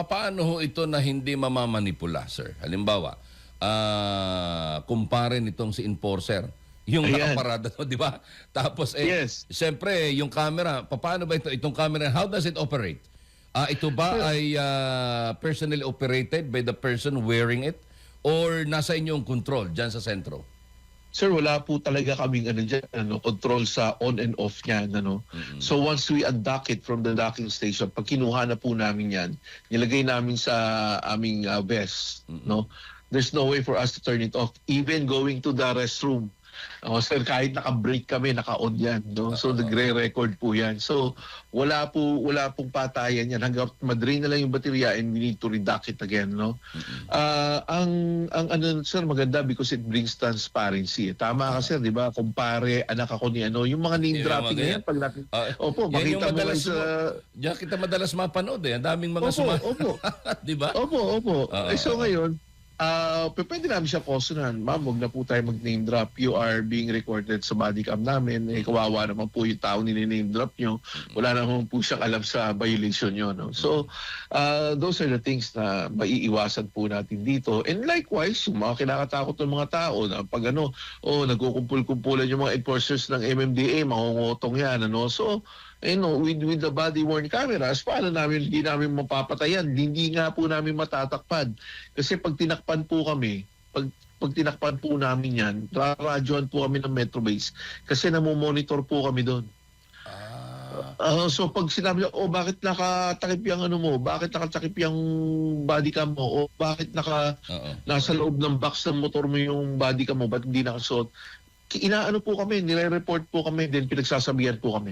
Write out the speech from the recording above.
papaano ho ito na hindi mamamanipula, sir? Halimbawa, ah kumpare nitong si enforcer, yung Ayan. nakaparada to, di ba? Tapos, eh, Yes. siyempre, yung camera, paano ba ito? Itong camera, how does it operate? Ah, ito ba ay ah, personally operated by the person wearing it? Or nasa inyong control dyan sa sentro? Sir, wala po talaga kaming ano dyan, ano, control sa on and off niyan. Ano. So once we undock it from the docking station, pag kinuha na po namin yan, nilagay namin sa aming uh, vest. No? There's no way for us to turn it off. Even going to the restroom. Oh, sir, kahit naka-break kami, naka-on yan. No? So nagre-record po yan. So wala po wala pong patayan yan hanggang madrain na lang yung baterya and we need to reduct it again. No? Ah, ang ang ano sir maganda because it brings transparency. Tama ka sir, 'di ba? Kumpare, anak ako ni ano, yung mga name Yung dropping mga na yan ganyan? pag natin. Ah, Opo, yan makita yung mo madalas lang sa mo- Diyan kita madalas mapanood eh. Ang daming mga Opo, suma... opo. di ba? Opo, opo. Oo, eh, so ngayon, p- pwede namin siya cautionan. Ma'am, huwag na po tayo mag-name drop. You are being recorded sa body cam namin. Eh, kawawa naman po yung tao nini-name drop nyo. Wala naman po siyang alam sa violation nyo. No? So, ah, those are the things na maiiwasan po natin dito. And likewise, yung mga kinakatakot ng mga tao na pag ano, oh, nagkukumpul-kumpulan yung mga enforcers ng MMDA, mangungutong yan. Ano? So, eh no, with, with the body worn cameras, paano namin, hindi namin mapapatayan? Hindi nga po namin matatakpan. Kasi pag tinakpan po kami, pag, pag tinakpan po namin yan, raradyoan po kami ng Metro Base kasi namomonitor po kami doon. Ah, Ah, so pag sinabi niya, oh bakit nakatakip yung ano mo? Bakit nakatakip yung body cam mo? O bakit naka oo. nasa loob ng box ng motor mo yung body cam mo? Ba't hindi nakasuot? Inaano po kami, nire-report po kami, then pinagsasabihan po kami.